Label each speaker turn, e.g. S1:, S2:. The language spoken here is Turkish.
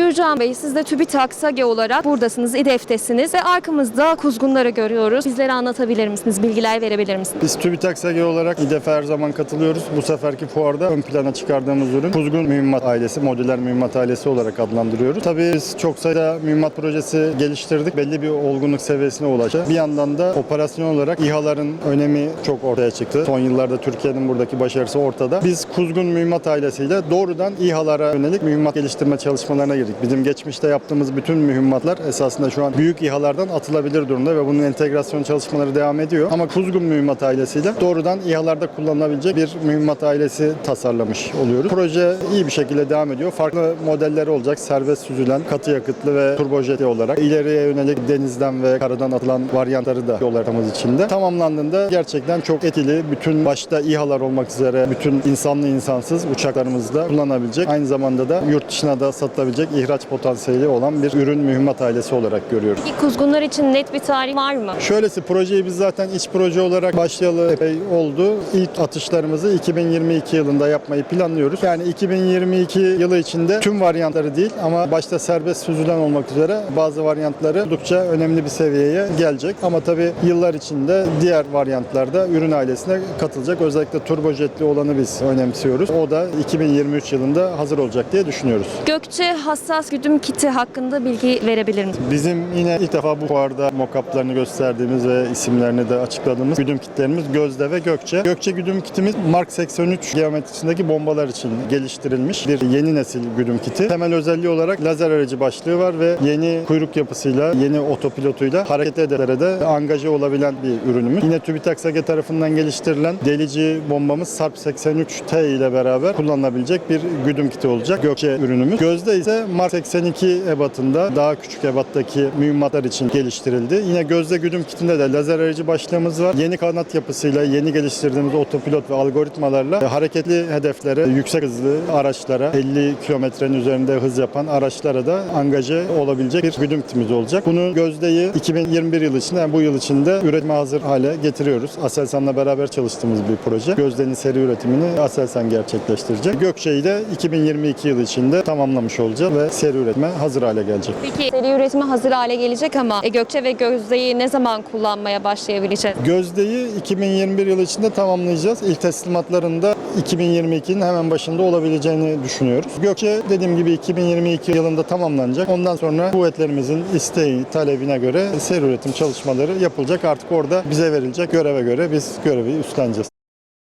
S1: Gürcan Bey siz de TÜBİTAK SAGE olarak buradasınız, İDEF'tesiniz ve arkamızda kuzgunları görüyoruz. Bizlere anlatabilir misiniz, bilgiler verebilir misiniz?
S2: Biz TÜBİTAK SAGE olarak İDEF'e her zaman katılıyoruz. Bu seferki fuarda ön plana çıkardığımız ürün Kuzgun Mühimmat Ailesi, modüler mühimmat ailesi olarak adlandırıyoruz. Tabii biz çok sayıda mühimmat projesi geliştirdik. Belli bir olgunluk seviyesine ulaştı. Bir yandan da operasyon olarak İHA'ların önemi çok ortaya çıktı. Son yıllarda Türkiye'nin buradaki başarısı ortada. Biz Kuzgun Mühimmat Ailesi'yle doğrudan İHA'lara yönelik mühimmat geliştirme çalışmalarına girdik. Bizim geçmişte yaptığımız bütün mühimmatlar esasında şu an büyük İHA'lardan atılabilir durumda ve bunun entegrasyon çalışmaları devam ediyor. Ama Kuzgun Mühimmat Ailesi'yle doğrudan İHA'larda kullanılabilecek bir mühimmat ailesi tasarlamış oluyoruz. Proje iyi bir şekilde devam ediyor. Farklı modelleri olacak. Serbest süzülen, katı yakıtlı ve turbojeti olarak. ileriye yönelik denizden ve karadan atılan varyantları da yol haritamız içinde. Tamamlandığında gerçekten çok etkili. Bütün başta İHA'lar olmak üzere bütün insanlı insansız uçaklarımızda kullanabilecek. Aynı zamanda da yurt dışına da satılabilecek ihraç potansiyeli olan bir ürün mühimmat ailesi olarak görüyoruz.
S1: Peki kuzgunlar için net bir tarih var mı?
S2: Şöylesi projeyi biz zaten iç proje olarak başlayalı epey oldu. İlk atışlarımızı 2022 yılında yapmayı planlıyoruz. Yani 2022 yılı içinde tüm varyantları değil ama başta serbest süzülen olmak üzere bazı varyantları oldukça önemli bir seviyeye gelecek. Ama tabii yıllar içinde diğer varyantlarda ürün ailesine katılacak. Özellikle turbojetli olanı biz önemsiyoruz. O da 2023 yılında hazır olacak diye düşünüyoruz.
S1: Gökçe hassas güdüm kiti hakkında bilgi verebilir misiniz?
S2: Bizim yine ilk defa bu fuarda mock-up'larını gösterdiğimiz ve isimlerini de açıkladığımız güdüm kitlerimiz Gözde ve Gökçe. Gökçe güdüm kitimiz Mark 83 geometrisindeki bombalar için geliştirilmiş bir yeni nesil güdüm kiti. Temel özelliği olarak lazer aracı başlığı var ve yeni kuyruk yapısıyla, yeni otopilotuyla hareket ederek de angaje olabilen bir ürünümüz. Yine TÜBİTAK SAGE tarafından geliştirilen delici bombamız Sarp 83T ile beraber kullanılabilecek bir güdüm kiti olacak Gökçe ürünümüz. Gözde ise Mark 82 ebatında daha küçük ebattaki mühimmatlar için geliştirildi. Yine gözde güdüm kitinde de lazer aracı başlığımız var. Yeni kanat yapısıyla yeni geliştirdiğimiz otopilot ve algoritmalarla hareketli hedeflere, yüksek hızlı araçlara, 50 kilometrenin üzerinde hız yapan araçlara da angaje olabilecek bir güdüm kitimiz olacak. Bunu gözdeyi 2021 yılı içinde, yani bu yıl içinde üretime hazır hale getiriyoruz. Aselsan'la beraber çalıştığımız bir proje. Gözdenin seri üretimini Aselsan gerçekleştirecek. Gökçe'yi de 2022 yılı içinde tamamlamış olacağız ve seri üretime hazır hale gelecek.
S1: Peki seri üretime hazır hale gelecek ama e, Gökçe ve Gözde'yi ne zaman kullanmaya başlayabileceğiz?
S2: Gözde'yi 2021 yılı içinde tamamlayacağız. İlk teslimatlarında 2022'nin hemen başında olabileceğini düşünüyoruz. Gökçe dediğim gibi 2022 yılında tamamlanacak. Ondan sonra kuvvetlerimizin isteği, talebine göre seri üretim çalışmaları yapılacak. Artık orada bize verilecek göreve göre biz görevi üstleneceğiz.